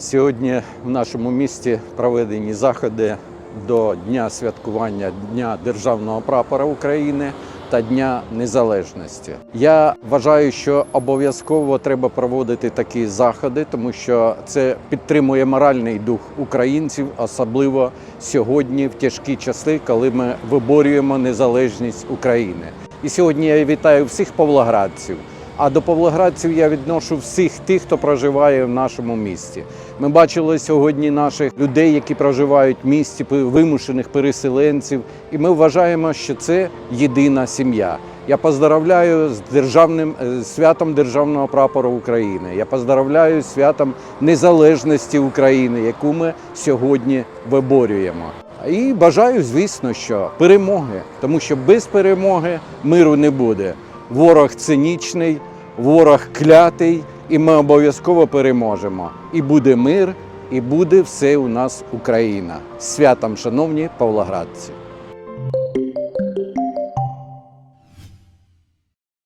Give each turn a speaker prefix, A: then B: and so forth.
A: Сьогодні в нашому місті проведені заходи до Дня святкування Дня Державного прапора України та Дня Незалежності. Я вважаю, що обов'язково треба проводити такі заходи, тому що це підтримує моральний дух українців, особливо сьогодні, в тяжкі часи, коли ми виборюємо незалежність України. І сьогодні я вітаю всіх павлоградців. А до павлоградців я відношу всіх тих, хто проживає в нашому місті. Ми бачили сьогодні наших людей, які проживають в місті, вимушених переселенців, і ми вважаємо, що це єдина сім'я. Я поздравляю з державним е, святом державного прапора України. Я поздравляю з святом незалежності України, яку ми сьогодні виборюємо. І бажаю, звісно, що перемоги, тому що без перемоги миру не буде. Ворог цинічний, Ворог клятий, і ми обов'язково переможемо. І буде мир, і буде все у нас Україна. Святом, шановні павлоградці!